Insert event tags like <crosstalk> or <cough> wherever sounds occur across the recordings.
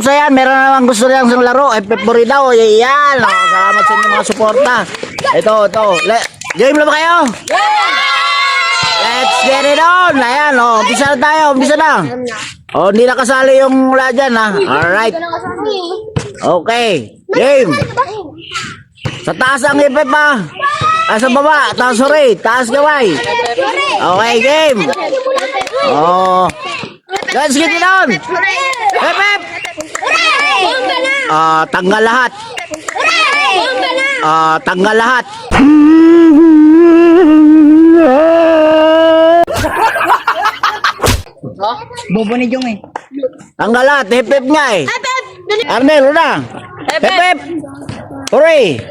So yan, meron na naman gusto niyang laro. FF Buri daw. Yan. Oh, salamat sa inyong mga suporta. Ito, ito. Le- game na ba kayo? Let's get it on. Ayan, oh. Umpisa na tayo. Umpisa na. Oh, hindi nakasali yung wala dyan, ha. Alright. Okay. Game. Sa taas ang FF, ha. Ah, sa baba. Taas, sorry. Taas gaway. Okay, game. Oh. Let's get it on. FF. Ah, tanggal lahat. Ah, tanggal lahat. Bobo ni Jong eh. Tanggal lahat. Hep-hep nga eh. Arnel, una. Hep-hep. Hooray.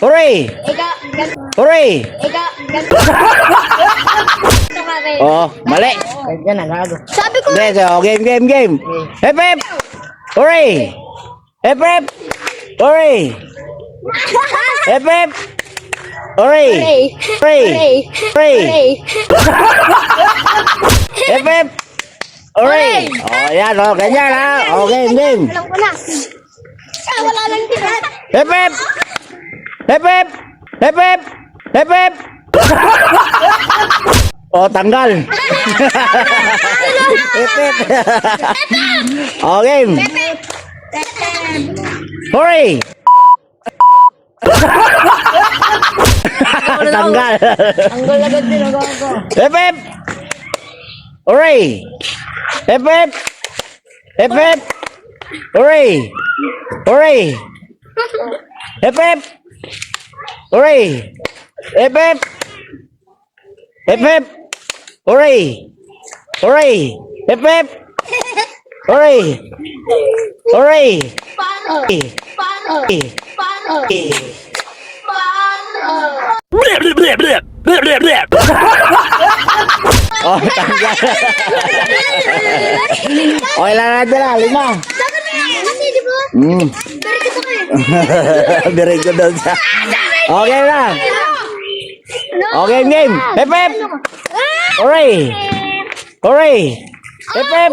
Hooray. Hooray. <laughs> Oh, mali. Sabi ko, so, game, game, game. Hep-hep. Hooray. Hep-hep. Hooray. Hep-hep. Hooray. Hooray. Hooray. Hep-hep. Hooray. Oh, yan, oh, ganyan, ha. Oh, game, game. alam ko na. Ah, wala lang din. Hep-hep. Hep-hep. Hep-hep. Hep-hep. Oh, tanggal. <laughs> Hep-hep. <laughs> Oh, game. Hooray. tanggal. Anggol agad din ang gago. Hep-hep. Hooray. Hep-hep. Hep-hep. Hooray. Hooray. Hep-hep. Hooray. Hep-hep. Hep-hep. Hooray. Hooray. Hep-hep. Hooray. Hooray. Hooray. Hooray. Oh, tanggal. okay lang natin lang, lima. Sabi na yan. Kasi, di ba? Mm. Pero kita ko eh. Very good daw siya. Okay na. Okay, game. Hep, hep. Hooray. Hooray. Hep, hep.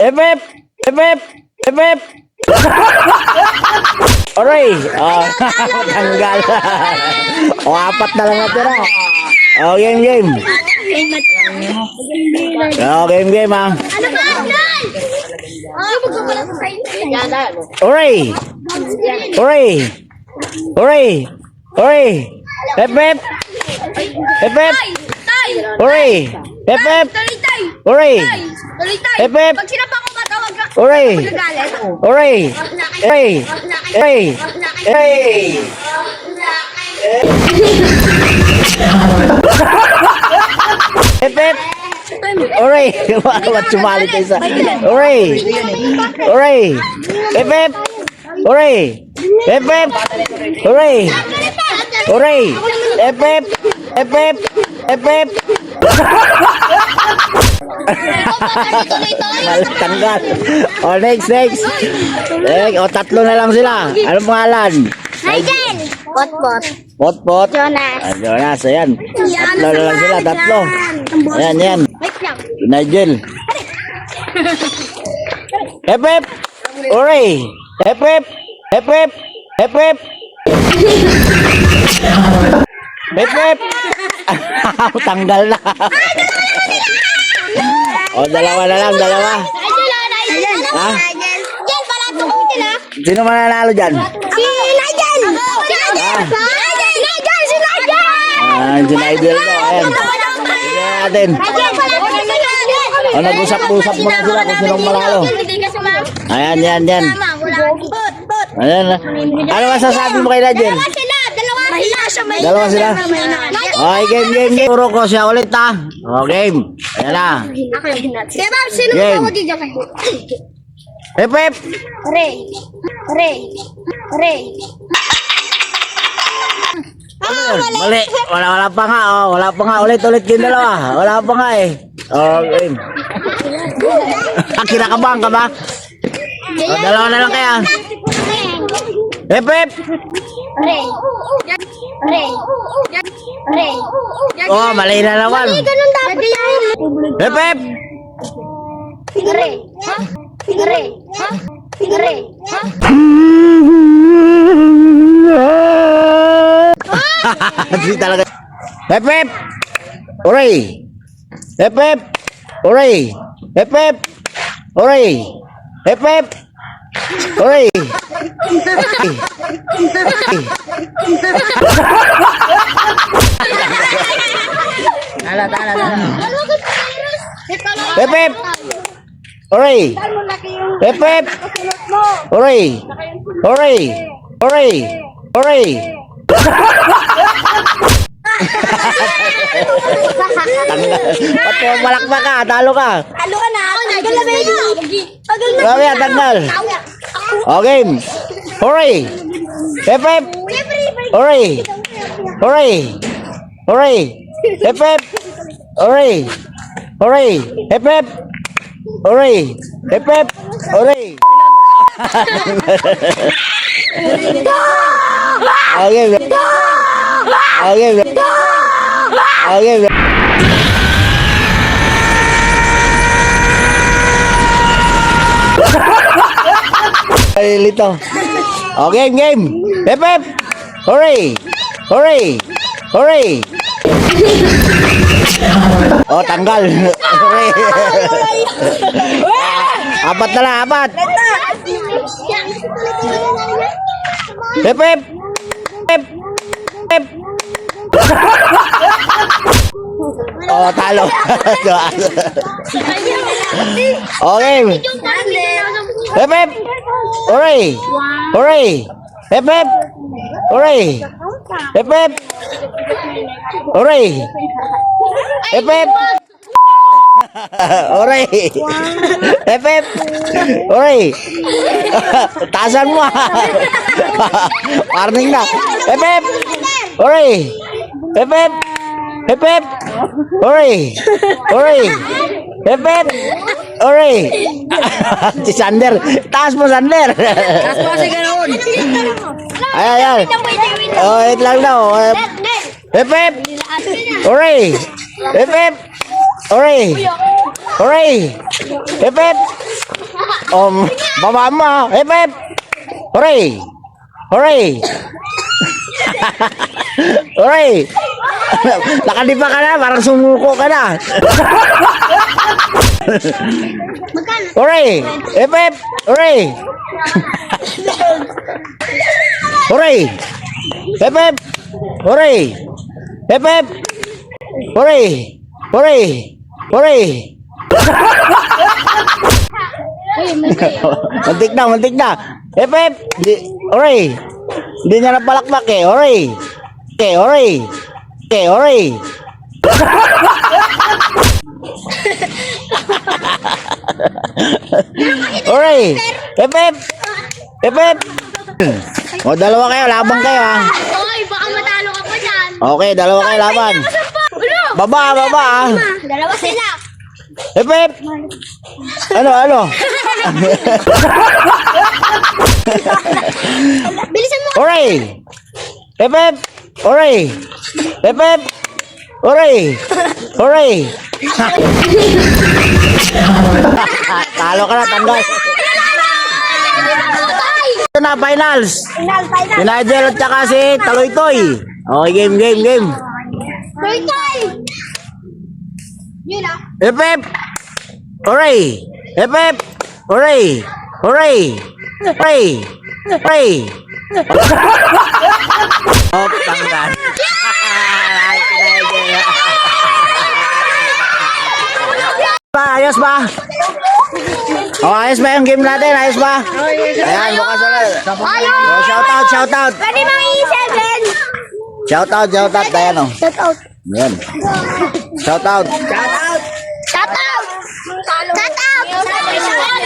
Hep. Hep, hep. Hooray. Oh, tanggal. o, apat na lang natira. Oh, game, game. Oh, game, game, ah. Ano ba? Nan! Oh, magpapala sa sa'yo. Hooray. Hooray. Hooray. Hooray. Tuloy, tay! Hooray. Tuloy, tay! Hep, hep. Pag sinapa ko matawag ka. Hooray. Hooray. Hooray. Hooray. Hep, hep. Hooray. Ba't <laughs> sumali tayo sa... Hooray. Hooray. Hep, hep. Hooray. Hep, hep. Hooray. Hooray. Hep, Tanggal. <laughs> O, next, next. Next. O, tatlo na lang sila. Anong pangalan? Nigel! Pot-pot. Pot-pot. Jonas. Ah, Jonas, ayan. Tatlo na lang sila, tatlo. Ayan, ayan. Nigel. Hep, hep. Hooray. Hep, hep. Hep, hep. Hep, hep. Hep, hep. <laughs> Tanggal na. O, dalawa na lang, dalawa. Nigel, ah, Nigel. Ha? Nigel? Nigel, pala ko sila. Sino mananalo dyan? Si Nigel! Si Nigel! Nigel! Nigel! Si Nigel! Ah, si Nigel daw, ayan. Tingnan natin. Nigel, pala si Nigel! O, nag-usap-usap muna sila kung sinong malalo. Hindi ka sumama. Ayan, yan, yan. Wala. Bot, bot. Ayan. Ano masasabi mo kay Nigel? Dalawa sila! Dalawa sila! siya may Dalawa sila? Okay, game, game, game. Turo ko siya ulit ha. O, game. Ayan na. Kaya Bob, sino Game. tawag dyan kayo? Hep, hep. Ray. Ray. Ray. Ano yun? Mali. Wala, wala pa nga. Oh, wala pa nga. Ulit, ulit yung dalawa. Wala pa nga eh. O, game. <laughs> Ah, kinakabahan ka ba? O, dalawa na lang kaya. Hep, hep. Ray. Ray. Ray. Oh, mali na naman. Ganun dapat yan. Hep, hep. Ray. Ha? Ray. Ha? Tigre. Ha? Hindi talaga. Hep hep! Hooray! Hep hep! Hooray! Hep hep! Hooray! Hep hep! Hooray! Hep hep! Hooray! Hep hep! Hooray! Hooray! Hooray! Hooray! Ba't mo malakpa ka? Talo ka. Ano ka na? Tagal na ba yun? Tagal na. Grabe, tanggal. O, game. Hooray! Hep hep! Hooray! Hooray! Hooray! Hep hep! Hooray! Hooray! Hep hep! Hooray! Hep hep! Hooray! <laughs> Okay. Okay. Okay. Ay, lito. O, game, game. Hep, hep. Hooray. Hooray. Hooray. O, tanggal. Hooray. <laughs> apat na lang, apat. Hep, hep. Hep. Hep. O, talo. okay. Hep, hep. Hooray. Hooray. Hep, hep. Hooray. Hep, hep. Hooray. Hep, hep. <laughs> Hooray. Hep, hep. Hooray. <laughs> Taasan mo. <laughs> Warning na. Hep, hep. Hooray. Hep, hep. Hep, hep. Hooray. Hooray. Hep. Hooray. si Sander. Taas mo, Sander. Taas mo kasi ganoon. Ay, ay, ay. Oh, wait lang daw. Hooray. Hep, hep. Hooray. Hooray. Hep, hep. Um, baba mo. ah. Hep. Hooray. Hooray. <laughs> Hooray. <laughs> Nakadipa ka na, parang sumuko ka na. <laughs> Hooray. Hep, hep. Hooray. Hooray. Hep, hep. Hooray. Hep, hep. Hooray. Hooray. Hooray. mantik na, mantik na. Di, hooray. Hindi niya napalakpak eh. Hooray. Okay, hooray. Okay, hooray. Hep. Hep, hep. O, dalawa kayo. Labang kayo ha. Hoy, baka matalo ka pa dyan. Okay, dalawa kayo laban. Baba, baba ah. Dalawa sila. Hep. Ano, ano? <laughs> Bilisan mo. Hooray! Hep, hep. Hooray! Hooray! <laughs> Hooray! <laughs> Talo ka na, tanggal. Ito na, finals. Final, final. Si Nigel at saka si Taloy-Toy. Okay, game, game, game. Toy, toy. Yun ah. Hep, hep. Hooray! Hep, hep. Hooray! Hooray! Hooray! Hooray! <laughs> Oh, tanggal. ayos ba? O, oh, ayos ba yung game natin? Ayos ba? Ayan, bukas ulit. Ayos! Oh, shout out, shout out. Pwede mga i-seven. Shout out, shout out. Ayan oh. o. Shout out. Ayan. Shout out. Shout out. Shout out. Shout out. Shout out.